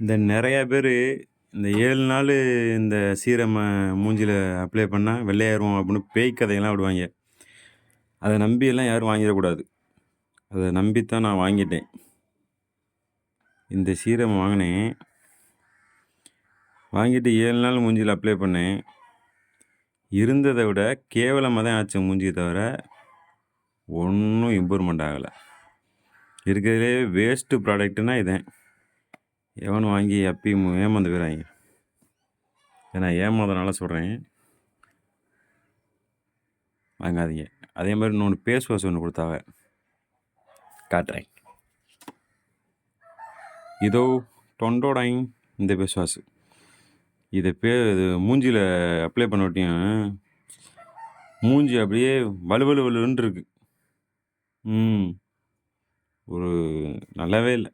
இந்த நிறையா பேர் இந்த ஏழு நாள் இந்த சீரமை மூஞ்சியில் அப்ளை பண்ணால் வெள்ளையாயிரும் அப்படின்னு பேய் கதையெல்லாம் விடுவாங்க. அதை நம்பியெல்லாம் யாரும் வாங்கிடக்கூடாது. அதை நம்பித்தான் நான் வாங்கிட்டேன். இந்த சீரம் வாங்கினேன். வாங்கிட்டு ஏழு நாள் மூஞ்சியில் அப்ளை பண்ணேன். இருந்ததை விட கேவலமாக தான் ஆச்சு மூஞ்சியை தவிர ஒன்றும் இம்ப்ரூவ்மெண்ட் ஆகலை. இருக்கிறதுலே வேஸ்ட்டு ப்ராடக்ட்டுனால் இதான். எவன் வாங்கி அப்பயும் ஏமாந்து போயிறாங்க ஏன்னா ஏமாந்தனால சொல்கிறேன் வாங்காதீங்க. அதே மாதிரி இன்னொன்று பேஸ் வாஷ் ஒன்று கொடுத்தாங்க. காட்டுறேன். இதோ டொண்டோடாயின் இந்த ஃபேஸ் வாஷ். இதை பே இது மூஞ்சியில் அப்ளை பண்ண மூஞ்சி அப்படியே வலுவலு வலுன்னு இருக்கு ம். ஒரு நல்லாவே இல்லை.